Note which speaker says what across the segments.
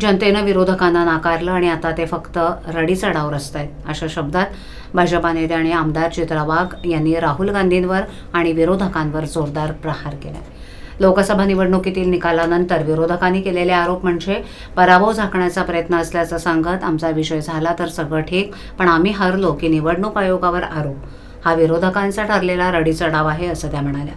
Speaker 1: जनतेनं विरोधकांना नाकारलं आणि आता ते फक्त रडीचा डाव आहेत अशा शब्दात भाजपा नेते आणि आमदार चित्रा वाघ यांनी राहुल गांधींवर आणि विरोधकांवर जोरदार प्रहार केला लोकसभा निवडणुकीतील निकालानंतर विरोधकांनी केलेले आरोप म्हणजे पराभव झाकण्याचा प्रयत्न असल्याचं सांगत आमचा विषय झाला तर सगळं ठीक पण आम्ही हरलो की निवडणूक आयोगावर आरोप. हा विरोधकांचा ठरलेला रडीचा डाव आहे असं त्या म्हणाल्या.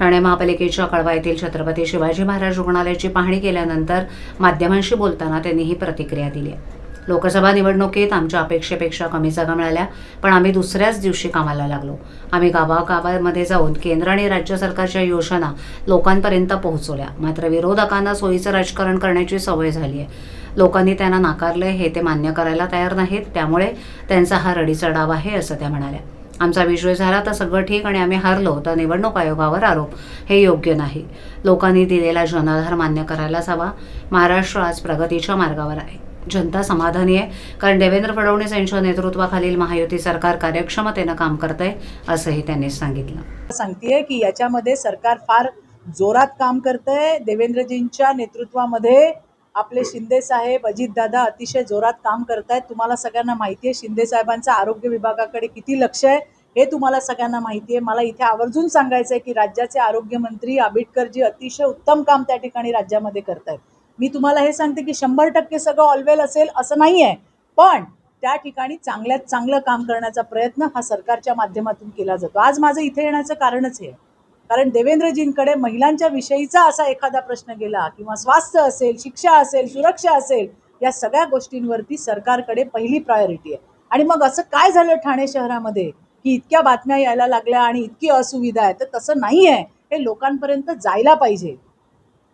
Speaker 1: ठाणे महापालिकेच्या कळवा येथील छत्रपती शिवाजी महाराज रुग्णालयाची पाहणी केल्यानंतर माध्यमांशी बोलताना त्यांनी ही प्रतिक्रिया दिली आहे. लोकसभा निवडणुकीत आमच्या अपेक्षेपेक्षा कमी जागा मिळाल्या पण आम्ही दुसऱ्याच दिवशी कामाला लागलो. आम्ही गावागावामध्ये जाऊन केंद्र आणि राज्य सरकारच्या योजना लोकांपर्यंत पोहोचवल्या. मात्र विरोधकांना सोयीचं राजकारण करण्याची सवय झाली आहे. लोकांनी त्यांना नाकारले हे ते मान्य करायला तयार नाहीत त्यामुळे त्यांचा हा रडीचा डाव आहे असं त्या म्हणाल्या. आमचा विजय झाला तर सगळं ठीक आणि आम्ही हारलो तर निवडणूक आयोगावर आरोप. हे योग्य नाही. लोकांनी दिलेला जनाधार मान्य करायलाच हवा. महाराष्ट्र आज प्रगतीच्या मार्गावर आहे. जनता समाधानी आहे कारण देवेंद्र फडणवीस यांच्या नेतृत्वाखालील महायुती सरकार कार्यक्षमतेनं काम करतंय असंही त्यांनी सांगितलं.
Speaker 2: सांगतेय की याच्यामध्ये सरकार फार जोरात काम करतंय. देवेंद्रजींच्या नेतृत्वामध्ये आपले शिंदे साहेब अजितदादा अतिशय जोरात काम करत आहेत तुम्हाला सगळ्यांना माहिती आहे शिंदे साहेबांचं आरोग्य विभागाकडे किती लक्ष आहे हे तुम्हाला सगळ्यांना माहिती आहे. मला इथे आवर्जून सांगायचं आहे की राज्याचे आरोग्यमंत्री आंबेडकरजी अतिशय उत्तम काम त्या ठिकाणी राज्यामध्ये करत आहेत मी तुम्हाला हे सांगते की शंभर टक्के सगळं ऑलवेल असेल असं नाही आहे पण त्या ठिकाणी चांगल्यात चांगलं काम करण्याचा प्रयत्न हा सरकारच्या माध्यमातून केला जातो. आज माझं इथे येण्याचं कारणच हे आहे. कारण देवेंद्रजींकडे महिलांच्या विषयीचा असा एखादा प्रश्न गेला किंवा स्वास्थ्य असेल शिक्षा असेल सुरक्षा असेल या सगळ्या गोष्टींवरती सरकारकडे पहिली प्रायोरिटी आहे. आणि मग असं काय झालं ठाणे शहरामध्ये? की इतक्या बातम्या यायला लागल्या आणि इतकी असुविधा आहे. तर तसं नाही आहे हे लोकांपर्यंत जायला पाहिजे.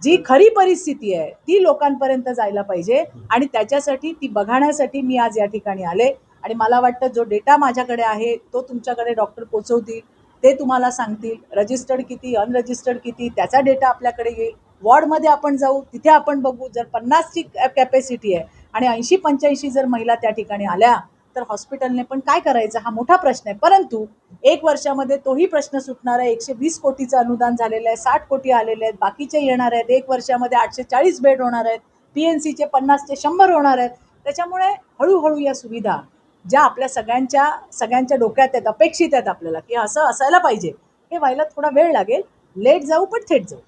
Speaker 2: जी खरी परिस्थिती आहे ती लोकांपर्यंत जायला पाहिजे. आणि त्याच्यासाठी ती बघण्यासाठी मी आज या ठिकाणी आले. आणि मला वाटतं जो डेटा माझ्याकडे आहे तो तुमच्याकडे डॉक्टर पोचवतील. ते तुम्हाला सांगतील रजिस्टर्ड किती अनरजिस्टर्ड किती त्याचा डेटा आपल्याकडे येईल. वॉर्डमध्ये आपण जाऊ तिथे आपण बघू जर पन्नासची कॅपॅसिटी आहे आणि ऐंशी पंच्याऐंशी जर महिला त्या ठिकाणी आल्या तर हॉस्पिटलने पण काय करायचं? हा मोठा प्रश्न आहे. परंतु एक वर्षामध्ये तोही प्रश्न सुटणार आहे. एकशे वीस कोटीचं अनुदान झालेलं आहे साठ कोटी आलेले आहेत बाकीचे येणार आहेत. एक वर्षामध्ये आठशे चाळीस बेड होणार आहेत पी एन सीचे पन्नासचे शंभर होणार आहेत. त्याच्यामुळे हळूहळू या सुविधा ज्या आपल्या सगळ्यांच्या सगळ्यांच्या डोक्यात आहेत अपेक्षित आहेत आपल्याला की असं असायला पाहिजे. हे व्हायला थोडा वेळ लागेल. लेट जाऊ पण थेट जाऊ.